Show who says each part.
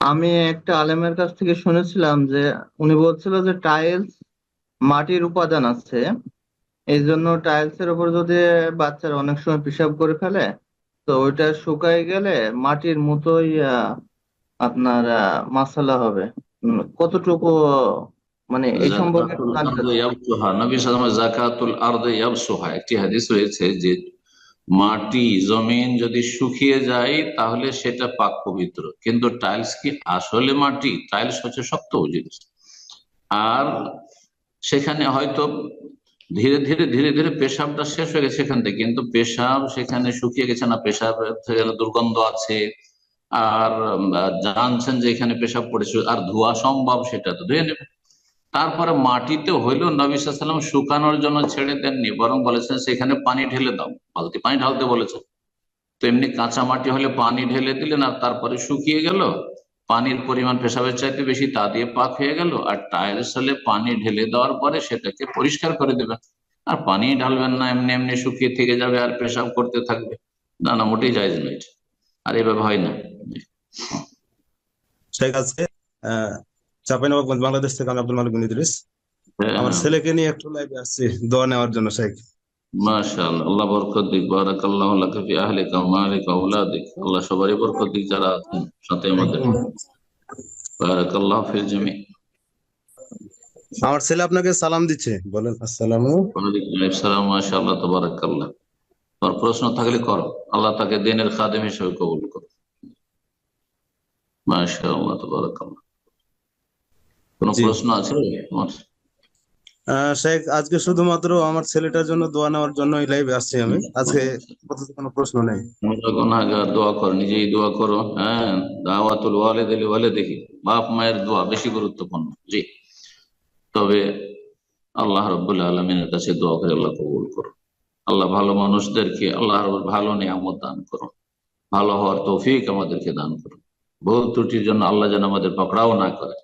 Speaker 1: আমি একটা আলেমের কাছ থেকে শুনেছিলাম যে উনি বলছিল যে টাইলস মাটির উপাদান আছে। এই জন্য টাইলস এর উপর যদি বাচ্চারা অনেক সময় পেশাব করে ফেলে তো ওইটা শুকায় গেলে মাটির মতোই আপনার মাসালা হবে। কতটুকু মানে এই সম্পর্কে।
Speaker 2: নবী সাল্লাল্লাহু আলাইহি জাকাতুল আরদে ইয়াবসুহা। একটি হাদিস রয়েছে যে মাটি, জমিন যদি শুকিয়ে যায়, তাহলে সেটা পাক পবিত্র। কিন্তু টাইলস কি? আসলে মাটি টাইলস হচ্ছে শক্ত জিনিস। আর সেখানে হয়তো ধীরে ধীরে ধীরে ধীরে পেশাবটা শেষ হয়ে গেছে সেখান থেকে। কিন্তু পেশাব সেখানে শুকিয়ে গেছে না, পেশাব দুর্গন্ধ আছে। আর জানছেন যে এখানে পেশাব পড়েছে, আর ধোয়া সম্ভব সেটা তো ধুয়ে নেবে। তারপরে মাটিতে হইলেও নবী সাল্লাম শুকানোর জন্য ছেড়ে দেননি, বরং বলেছেন সেখানে পানি ঢেলে দাও। বালতি পানি ঢালতে বলেছেন তো এমনি কাঁচা মাটি হলে পানি ঢেলে দিলেন আর তারপরে শুকিয়ে গেল। পানির পরিমাণ পেশাবের চাইতে বেশি তা দিয়ে পাক হয়ে গেল আর টাইলস হলে পানি ঢেলে দেওয়ার পরে সেটাকে পরিষ্কার করে দেবেন। আর পানি ঢালবেন না এমনি এমনি শুকিয়ে থেকে যাবে আর পেশাব করতে থাকবে। না না মোটেই জায়জ নয় আর এভাবে হয় না।
Speaker 3: শেখ আছে। চাঁপাইনবাবগঞ্জ বাংলাদেশ থেকে আমি আব্দুল মালিক ইদ্রিস।
Speaker 2: হ্যাঁ,
Speaker 3: আমার ছেলেকে নিয়ে একটু লাইভে আসছি। দোয়া নেওয়ার জন্য শেখ।
Speaker 2: মাশাআল্লাহ আল্লাহ বরকত দিক বারাকাল্লাহু লাকা ফি আহলিকা ওয়া মালিকা ওয়া আওলাদিক। আল্লাহ সবারই বরকত দিক যারা আছেন সাথে আমাদের। বারাকাল্লাহু ফিল জামি।
Speaker 3: আমার ছেলে আপনাকে সালাম দিচ্ছে। বলেন আসসালামু
Speaker 2: ওয়ালাইকুম আসসালাম মাশাআল্লাহ তাবারাকাল্লাহ। তোর প্রশ্ন থাকলে করো। আল্লাহ তাকে দিনের খাদেম হিসেবে কবুল করো। মাশাআল্লাহ তাবারাকাল্লাহ। কোন প্রশ্ন আছে তোমার?
Speaker 3: আহ শেখ, আজকে শুধুমাত্র আমার ছেলেটার জন্য দোয়া নেওয়ার জন্যই লাইভে আসছি আমি। আজকে আপাতত কোনো প্রশ্ন নেই।
Speaker 2: দোয়া করো, নিজেই দোয়া করো হ্যাঁ? দাওয়াতুল ওয়ালিদ ওয়ালে দেখি। বাপ মায়ের দোয়া বেশি গুরুত্বপূর্ণ, জি। তবে আল্লাহ রব্বুল আলমিনের কাছে দোয়া করে আল্লাহ কবুল করো আল্লাহ ভালো মানুষদেরকে আল্লাহ ভালো নিয়ামত দান করো ভালো হওয়ার তৌফিক আমাদেরকে দান করো ভুল ত্রুটির জন্য আল্লাহ যেন আমাদের পকড়াও না করে।